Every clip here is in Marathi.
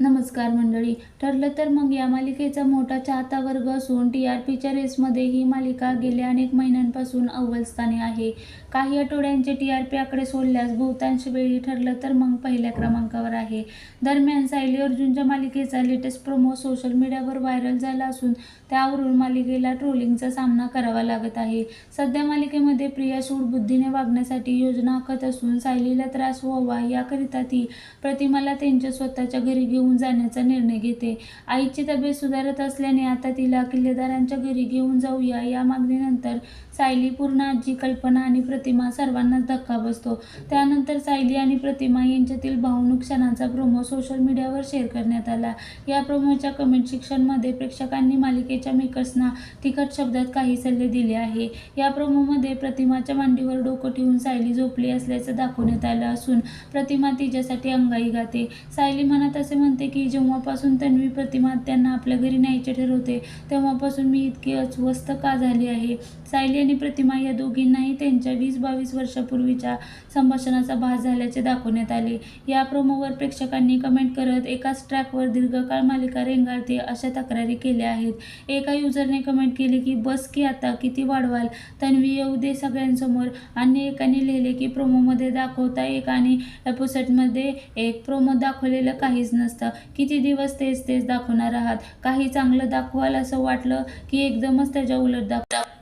नमस्कार मंडळी. ठरलं तर मग या मालिकेचा मोठा चाहता वर्ग असून टी आर पीच्या रेसमध्ये ही मालिका गेल्या अनेक महिन्यांपासून अव्वल स्थानी आहे. काही आठवड्यांचे टी आर पी आकडे सोडल्यास बहुतांश वेळी ठरलं तर मग पहिल्या क्रमांकावर आहे. दरम्यान सायली अर्जुनच्या मालिकेचा लेटेस्ट प्रोमो सोशल मीडियावर व्हायरल झाला असून त्यावरून मालिकेला ट्रोलिंगचा सामना करावा लागत आहे. सध्या मालिकेमध्ये प्रिया सूडबुद्धीने वागण्यासाठी योजना आखत असून सायलीला त्रास व्हावा याकरिता ती प्रतिमाला त्यांच्या स्वतःच्या घरी घेऊन जाण्याचा निर्णय घेते. आईची तब्येत सुधारत असल्याने आता तिला किल्लेदारांच्या घरी घेऊन जाऊया. या मागणीनंतर सायली पूर्ण आजी कल्पना आणि प्रतिमा सर्वांनाच धक्का बसतो. त्यानंतर सायली आणि प्रतिमा यांच्यातील भावनिक क्षणांचा प्रोमो सोशल मीडियावर शेअर करण्यात आला. या प्रोमोच्या कमेंट सेक्शनमध्ये प्रेक्षकांनी मालिकेच्या मेकर्सना तिखट शब्दात काही सल्ले दिले आहे. या प्रोमोमध्ये प्रतिमाच्या मांडीवर डोकं ठेवून सायली झोपली असल्याचं दाखवण्यात आलं असून प्रतिमा तिच्यासाठी अंगाई गाते. सायली मनात असे म्हणते की जेव्हापासून तन्वी प्रतिमा त्यांना आपल्या घरी न्यायचे ठरवते तेव्हापासून मी इतकी अस्वस्थ का झाली आहे? सायली आणि प्रतिमा या दोघींनाही त्यांच्या वीस बावीस वर्षापूर्वीच्या संभाषणाचा भास झाल्याचे दाखवण्यात आले. या प्रोमोवर प्रेक्षकांनी कमेंट करत एकाच ट्रॅकवर दीर्घकाळ मालिका रेंगाळते अशा तक्रारी केल्या आहेत. एका युजरने कमेंट केली की बस की आता किती वाढवाल? तन्वी येऊ दे सगळ्यांसमोर. अन्य एकाने लिहिले की प्रोमोमध्ये दाखवता एक आणि एपोसेटमध्ये एक प्रोमो दाखवलेलं काहीच नसतं. किती दिवस तेच तेच दाखवणार आहात? काही चांगलं दाखवाल असं वाटलं की एकदमच त्याच्या उलट दाखव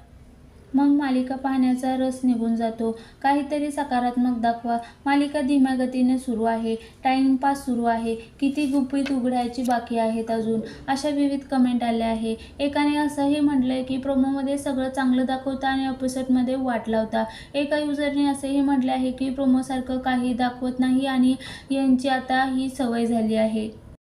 मग मालिका पाहण्याचा रस निघून जातो. काहीतरी सकारात्मक दाखवा. मालिका धीम्या गतीने सुरू आहे. टाइमपास सुरू आहे. किती गुपित उघडायची बाकी आहेत अजून? अशा विविध कमेंट आल्या आहे. एकाने असंही म्हटलंय की प्रोमोमध्ये सगळं चांगलं दाखवता आणि एपिसोडमध्ये वाट लावता. एका युजरने असेही म्हटले आहे की प्रोमोसारखं काही दाखवत नाही आणि यांची आता ही सवय झाली आहे.